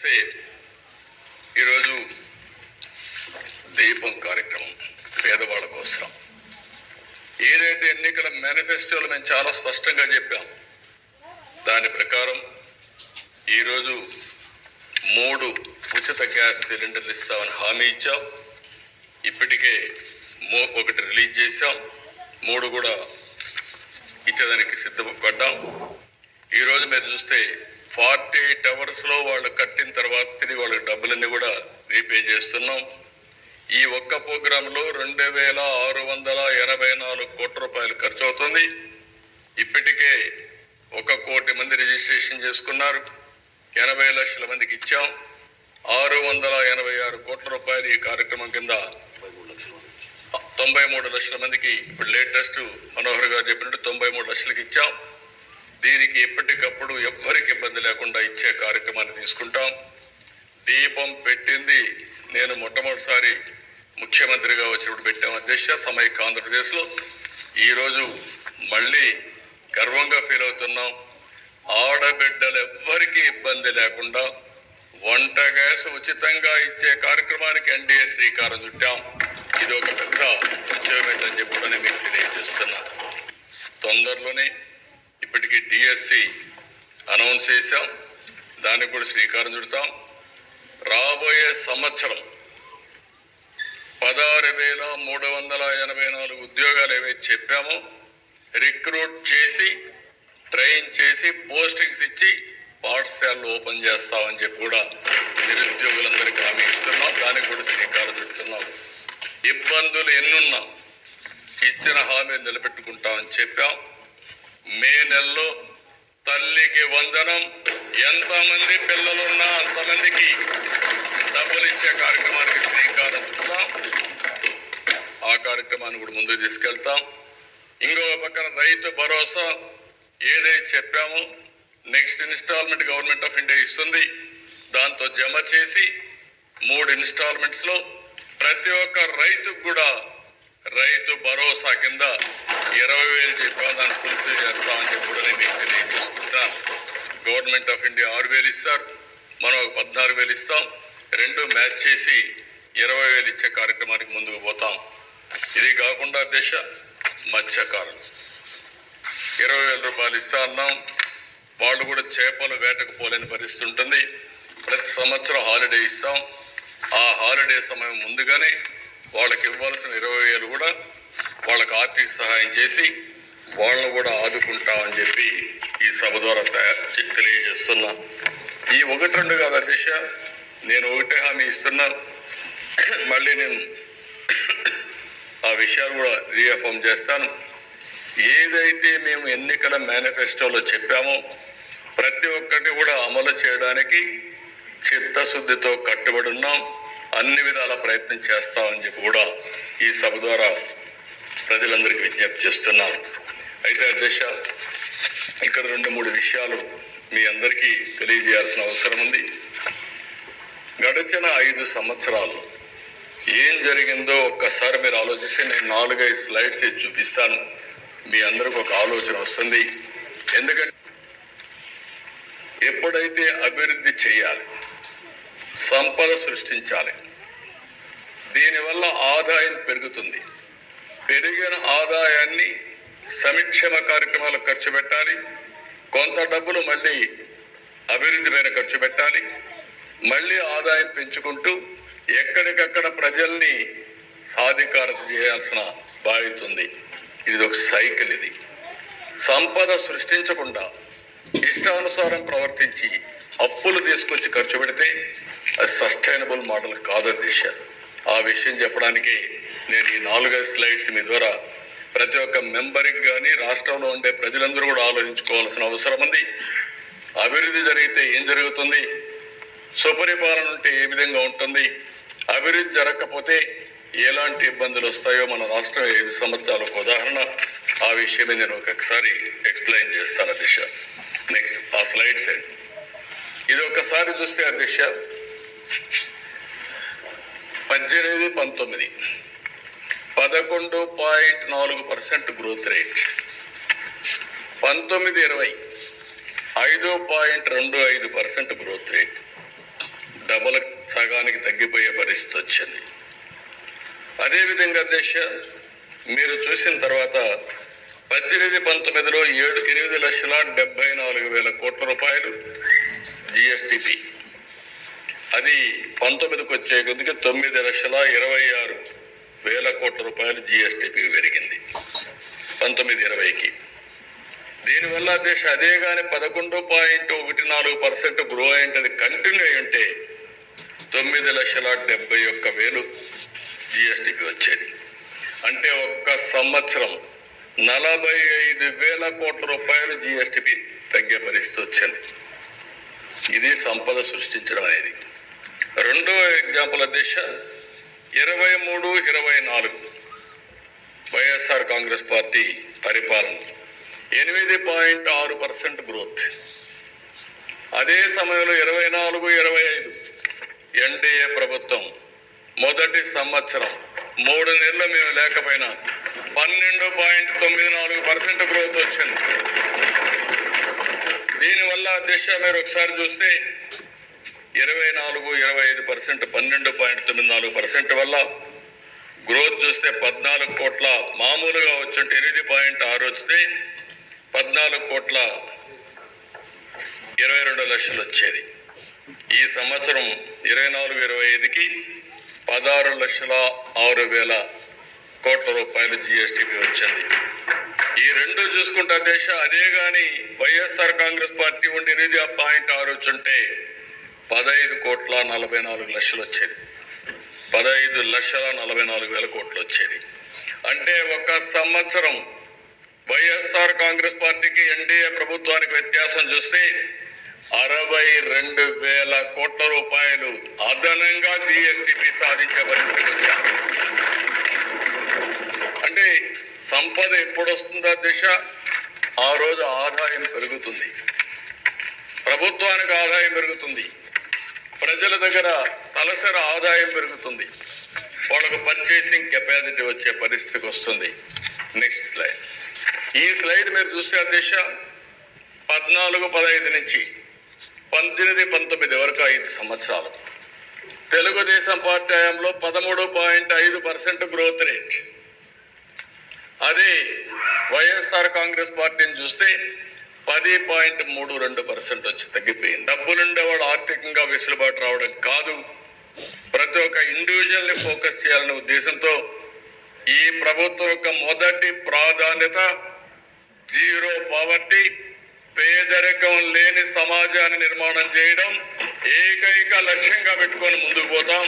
నమస్తే ఈరోజు దీపం కార్యక్రమం పేదవాళ్ళ కోసం. ఏదైతే ఎన్నికల మేనిఫెస్టోలో మేము చాలా స్పష్టంగా చెప్పాం దాని ప్రకారం ఈరోజు మూడు ఉచిత గ్యాస్ సిలిండర్లు ఇస్తామని హామీ ఇచ్చాం. ఇప్పటికే మూ ఒకటి రిలీజ్ చేశాం. మూడు కూడా ఇచ్చేదానికి సిద్ధపడ్డాం. ఈరోజు మీరు చూస్తే ఫార్టీ ఎయిట్ అవర్స్లో వాళ్ళు కట్టిన తర్వాత తిరిగి వాళ్ళ డబ్బులన్నీ కూడా రీపే చేస్తున్నాం ఈ ప్రోగ్రాంలో రెండు వేల ఆరు వందల ఎనభై నాలుగు కోట్ల రూపాయలు ఖర్చు అవుతుంది ఇప్పటికే ఒక కోటి మంది రిజిస్ట్రేషన్ చేసుకున్నారు. ఎనభై లక్షల మందికి ఇచ్చాం. ఆరు వందల ఎనభై ఆరు కోట్ల రూపాయలు ఈ కార్యక్రమం కింద తొంభై మూడు లక్షల మందికి ఇప్పుడు లేటెస్ట్ మనోహర్ గారు చెప్పినట్టు తొంభై మూడు లక్షలకి ఇచ్చాం. దీనికి ఎప్పటికప్పుడు ఎవ్వరికి ఇబ్బంది లేకుండా ఇచ్చే కార్యక్రమాన్ని తీసుకుంటాం. దీపం పెట్టింది నేను మొట్టమొదటిసారి ముఖ్యమంత్రిగా వచ్చినప్పుడు పెట్టాం అధ్యక్ష సమైక్య ఆంధ్రప్రదేశ్లో. ఈరోజు మళ్ళీ గర్వంగా ఫీల్ అవుతున్నాం. ఆడబిడ్డలు ఎవ్వరికీ ఇబ్బంది లేకుండా వంట గ్యాస్ ఉచితంగా ఇచ్చే కార్యక్రమానికి ఎన్డీఏ శ్రీకారం చుట్టాం. ఇది ఒక పెద్ద అచీవ్మెంట్ అని చెప్పి మీకు తెలియజేస్తున్నా. తొందరలోనే ఇప్పటికీ డిఎస్సి అనౌన్స్ చేశాం. దానికి కూడా శ్రీకారం చుడతాం. రాబోయే సంవత్సరం పదహారు వేల మూడు వందల ఎనభై నాలుగు ఉద్యోగాలు ఏవైతే చెప్పామో రిక్రూట్ చేసి ట్రైన్ చేసి పోస్టింగ్స్ ఇచ్చి పాఠశాలలు ఓపెన్ చేస్తామని చెప్పి కూడా నిరుద్యోగులందరికీ హామీ ఇస్తున్నాం. దానికి కూడా శ్రీకారం చుడుతున్నాం ఇబ్బందులు ఎన్నున్నా ఇచ్చిన హామీ నిలబెట్టుకుంటామని చెప్పాం. మే నెలలో తల్లికి వందనం ఎంతమంది పిల్లలున్నా అంతమందికి డబ్బులు ఇచ్చే కార్యక్రమానికి శ్రీకారం ఆ కార్యక్రమాన్ని కూడా ముందుకు తీసుకెళ్తాం. ఇంకో పక్కన రైతు భరోసా ఏదైతే చెప్పామో next instalment government of India ఇస్తుంది. దాంతో జమ చేసి మూడు ఇన్స్టాల్మెంట్స్లో ప్రతి ఒక్క రైతుకు కూడా రైతు భరోసా కింద ఇరవై వేలు చెప్పాం దాన్ని పూర్తి చేస్తామని చెప్పి కూడా నేను తెలియజేసుకుంటాను గవర్నమెంట్ ఆఫ్ ఇండియా ఆరు వేలు ఇస్తారు. మనం ఒక పద్నాలుగు వేలు ఇస్తాం. రెండు మ్యాచ్ చేసి ఇరవై వేలు ఇచ్చే కార్యక్రమానికి ముందుకు పోతాం. ఇది కాకుండా దేశ మత్స్యకారులు. ఇరవై వేల రూపాయలు ఇస్తా అన్నాం. వాళ్ళు కూడా చేపలు వేటకు పోలేని పరిస్థితి ఉంటుంది. ప్రతి సంవత్సరం హాలిడే ఇస్తాం. ఆ హాలిడే సమయం ముందుగానే వాళ్ళకి ఇవ్వాల్సిన ఇరవై వేలు కూడా వాళ్ళకి ఆర్థిక సహాయం చేసి వాళ్ళను కూడా ఆదుకుంటామని చెప్పి సభ ద్వారా తెలియజేస్తున్నా. ఈ ఒకటి రెండు కాదు అధ్యక్ష నేను ఒకటే హామీ ఇస్తున్నా. మళ్ళీ నేను ఆ విషయాలు కూడా రీఎఫామ్ చేస్తాను. ఏదైతే మేము ఎన్నికల మేనిఫెస్టోలో చెప్పామో ప్రతి ఒక్కటి కూడా అమలు చేయడానికి చిత్తశుద్ధితో కట్టుబడి ఉన్నాం. అన్ని విధాల ప్రయత్నం చేస్తామని చెప్పి కూడా ఈ సభ ద్వారా ప్రజలందరికీ విజ్ఞప్తి చేస్తున్నాను అయితే అధ్యక్ష ఇక్కడ రెండు మూడు విషయాలు మీ అందరికీ తెలియజేయాల్సిన అవసరం ఉంది. గడిచిన ఐదు సంవత్సరాలు ఏం జరిగిందో ఒక్కసారి మీరు ఆలోచిస్తే నేను నాలుగైదు స్లైడ్స్ ఇచ్చి చూపిస్తాను. మీ అందరికి ఒక ఆలోచన వస్తుంది. ఎందుకంటే ఎప్పుడైతే అభివృద్ధి చేయాలి సంపద సృష్టించాలి దీనివల్ల ఆదాయం పెరుగుతుంది. పెరిగిన ఆదాయాన్ని సంక్షేమ కార్యక్రమాలకు ఖర్చు పెట్టాలి. కొంత డబ్బులు మళ్ళీ అభివృద్ధి మీద ఖర్చు పెట్టాలి. మళ్ళీ ఆదాయం పెంచుకుంటూ ఎక్కడికక్కడ ప్రజల్ని సాధికారత చేయాల్సిన బాధ్యత ఉంది. ఇది ఒక సైకిల్ ఇది. సంపద సృష్టించకుండా ఇష్టానుసారం ప్రవర్తించి అప్పులు తీసుకొచ్చి ఖర్చు పెడితే అది సస్టైనబుల్ మోడల్ కాదు దిశ. ఆ విషయం చెప్పడానికి నేను ఈ నాలుగైదు స్లైడ్స్ మీ ద్వారా ప్రతి ఒక్క మెంబర్కి కానీ రాష్ట్రంలో ఉండే ప్రజలందరూ కూడా ఆలోచించుకోవాల్సిన అవసరం ఉంది. అభివృద్ధి జరిగితే ఏం జరుగుతుంది? సుపరిపాలన ఉంటే ఏ విధంగా ఉంటుంది? అభివృద్ధి జరగకపోతే ఎలాంటి ఇబ్బందులు వస్తాయో మన రాష్ట్రం ఐదు సంవత్సరాలకు ఉదాహరణ. ఆ విషయమే నేను ఒకసారి ఎక్స్ప్లెయిన్ చేస్తాను అధ్యక్ష. నెక్స్ట్ ఆ స్లైడ్స్ ఇది ఒకసారి చూస్తే అధ్యక్ష. పద్దెనిమిది పంతొమ్మిది. పదకొండు పాయింట్ నాలుగు పర్సెంట్ గ్రోత్ రేట్. పంతొమ్మిది ఇరవై ఐదు పాయింట్ రెండు ఐదు పర్సెంట్ గ్రోత్ రేట్. డబల్ సగానికి తగ్గిపోయే పరిస్థితి వచ్చింది. అదేవిధంగా దేశ మీరు చూసిన తర్వాత పద్దెనిమిది పంతొమ్మిదిలో ఏడు ఎనిమిది లక్షల డెబ్బై నాలుగు వేల కోట్ల రూపాయలు జిఎస్టిపి. అది పంతొమ్మిదికి వచ్చే కొద్దికి తొమ్మిది లక్షల ఇరవై ఆరు వేల కోట్ల రూపాయలు జిఎస్టీపీ పెరిగింది. పంతొమ్మిది ఇరవైకి. దీనివల్ల దేశ అదే కానీ పదకొండు పాయింట్ ఒకటి నాలుగు పర్సెంట్ గ్రో అయింటది కంటిన్యూ అయి ఉంటే తొమ్మిది లక్షల డెబ్బై ఒక్క వేలు జిఎస్టిపి వచ్చేది. అంటే ఒక్క సంవత్సరం నలభై ఐదు వేల కోట్ల రూపాయలు జిఎస్టీపీ తగ్గే పరిస్థితి వచ్చింది. ఇది సంపద సృష్టించడం అనేది. రెండో ఎగ్జాంపుల్ దిశ ఇరవై మూడు ఇరవై నాలుగు. వైఎస్ఆర్ కాంగ్రెస్ పార్టీ పరిపాలన. ఎనిమిది పాయింట్ ఆరు పర్సెంట్ గ్రోత్. అదే సమయంలో ఇరవై నాలుగు ఇరవై ఐదు. ఎన్డీఏ ప్రభుత్వం మొదటి సంవత్సరం మూడు నెలలు మేము లేకపోయినా పన్నెండు పాయింట్ తొమ్మిది నాలుగు పర్సెంట్ గ్రోత్ వచ్చింది. దీనివల్ల దిశ మీరు ఒకసారి చూస్తే ఇరవై నాలుగు ఇరవై ఐదు పర్సెంట్ పన్నెండు పాయింట్ తొమ్మిది నాలుగు పర్సెంట్ వల్ల గ్రోత్ చూస్తే పద్నాలుగు కోట్ల మామూలుగా వచ్చుంటే ఎనిమిది పాయింట్ ఆరు వస్తే పద్నాలుగు కోట్ల ఇరవై రెండు లక్షలు వచ్చేది. ఈ సంవత్సరం ఇరవై నాలుగు ఇరవై ఐదుకి పదహారు లక్షల ఆరు వేల కోట్ల రూపాయలు జిఎస్టిపి వచ్చింది. ఈ రెండు చూసుకుంటే దేశ అదే కానీ వైఎస్ఆర్ కాంగ్రెస్ పార్టీ ఉండి ఎనిమిది పాయింట్ ఆరు వచ్చుంటే పదహైదు కోట్ల నలభై నాలుగు లక్షలు వచ్చేది. పదహైదు లక్షల నలభై నాలుగు వేల కోట్లు వచ్చేది. అంటే ఒక సంవత్సరం వైఎస్ఆర్ కాంగ్రెస్ పార్టీకి ఎన్డీఏ ప్రభుత్వానికి వ్యత్యాసం చూస్తే అరవై రెండు వేల కోట్ల రూపాయలు అదనంగా జిఎస్టిపి సాధించే పరిస్థితి వచ్చారు అంటే సంపద ఎప్పుడు వస్తుందా దిశ ఆ రోజు ఆదాయం పెరుగుతుంది. ప్రభుత్వానికి ఆదాయం పెరుగుతుంది. ప్రజల దగ్గర తలసరి ఆదాయం పెరుగుతుంది. వాళ్ళకు పర్చేసింగ్ కెపాసిటీ వచ్చే పరిస్థితికి వస్తుంది. నెక్స్ట్ స్లైడ్ ఈ స్లైడ్ మీరు చూస్తే అధ్యక్ష పద్నాలుగు పదహైదు నుంచి పంతొమ్మిది పంతొమ్మిది వరకు ఐదు సంవత్సరాలు. తెలుగుదేశం పార్టీ హయాంలో పదమూడు పాయింట్ ఐదు పర్సెంట్ గ్రోత్ రేట్ అదే వైఎస్ఆర్ కాంగ్రెస్ పార్టీని చూస్తే పది పాయింట్ మూడు రెండు పర్సెంట్ వచ్చి తగ్గిపోయింది. డబ్బులుండేవాడు ఆర్థికంగా వెసులుబాటు రావడం కాదు. ప్రతి ఒక్క ఇండివిజువల్ని ఫోకస్ చేయాలనే ఉద్దేశంతో ఈ ప్రభుత్వం యొక్క మొదటి ప్రాధాన్యత జీరో పావర్టీ పేదరికం లేని సమాజాన్ని నిర్మాణం చేయడం ఏకైక లక్ష్యంగా పెట్టుకొని ముందుకు పోతాం.